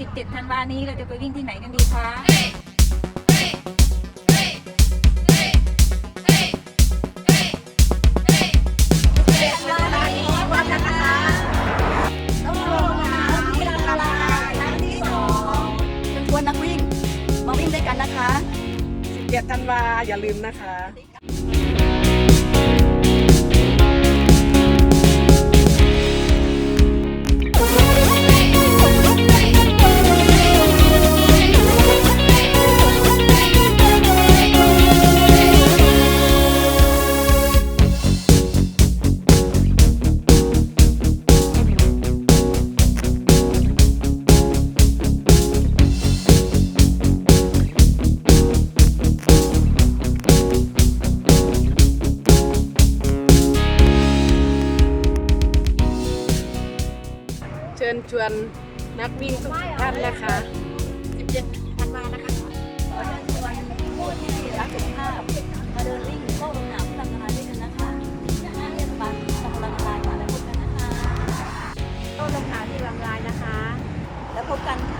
17ธันวานี้เราจะไปวิ่งที่ไหนกันดีคะเชิญชวนนักวิ่ง มาวิ่งด้วยกันนะคะ17ธันวาอย่าลืมนะคะ ญชวนนักวิ่งทุกท่านนะคะ17ธันวานะคะมาเดินชวนผู้ที่รักสุขภาพมาเดินวิ่งโลกลมหนาวพลังงานด้วยกันนะคะณหน้าเทศบาลตำบลละลายมาแล้วพบกันนะคะโลกลมหนาวที่บางรายนะคะ แล้วพบกันค่ะ